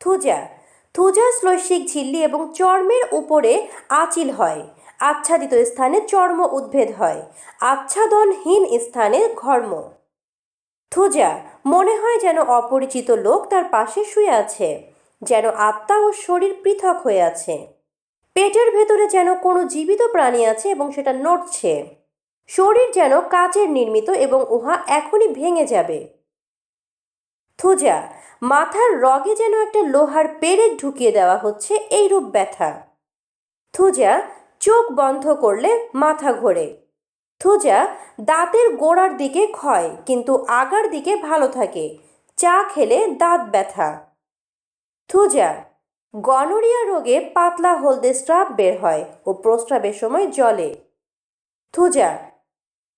Thuja. Thuja শ্লৈষিক ঝিল্লি এবং চর্মের উপরে আচিল হয়। আচ্ছাদিত স্থানে চর্ম উদ্ভেদ হয়। আচ্ছাদনহীন স্থানে ঘর্ম। থুজা, মনে হয় যেন অপরিচিত লোক তার পাশে শুয়ে আছে, যেন আত্মা ও শরীর পৃথক হয়ে আছে। পেটের ভেতরে যেন কোনো জীবিত প্রাণী আছে এবং সেটা নড়ছে। শরীর যেন কাচের নির্মিত এবং উহা এখনই ভেঙে যাবে। থুজা, মাথার রগে যেন একটা লোহার পেরেক ঢুকিয়ে দেওয়া হচ্ছে এইরূপ ব্যথা। থুজা, চোখ বন্ধ করলে মাথা ঘোরে। থুজা, দাঁতের গোড়ার দিকে ক্ষয়, কিন্তু আগার দিকে ভালো থাকে। চা খেলে দাঁত ব্যথা। থুজা, গনোরিয়া রোগে পাতলা হলদে স্রাব বের হয় ও প্রস্রাবের সময় জলে থুজা,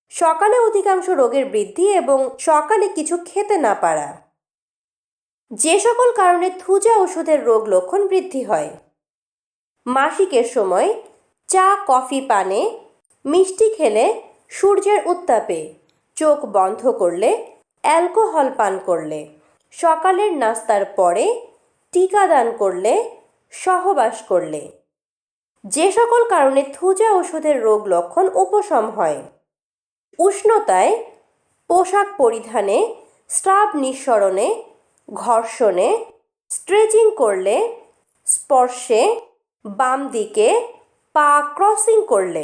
সকালে অধিকাংশ রোগের বৃদ্ধি এবং সকালে কিছু খেতে না পারা। যে সকল কারণে থুজা ওষুধের রোগ লক্ষণ বৃদ্ধি হয়। মাসিকের সময় চা, কফি, পানে, মিষ্টি খেলে সূর্যের উত্তাপে চোখ বন্ধ করলে, অ্যালকোহল পান করলে, সকালের নাস্তার পরে টিকাদান করলে, সহবাস করলে। যে সকল কারণে থুজা ওষুধের রোগ লক্ষণ উপশম হয়। উষ্ণতায় পোশাক পরিধানে, স্রাব নিঃসরণে ঘর্ষণে স্ট্রেচিং করলে স্পর্শে বাম দিকে পা ক্রসিং করলে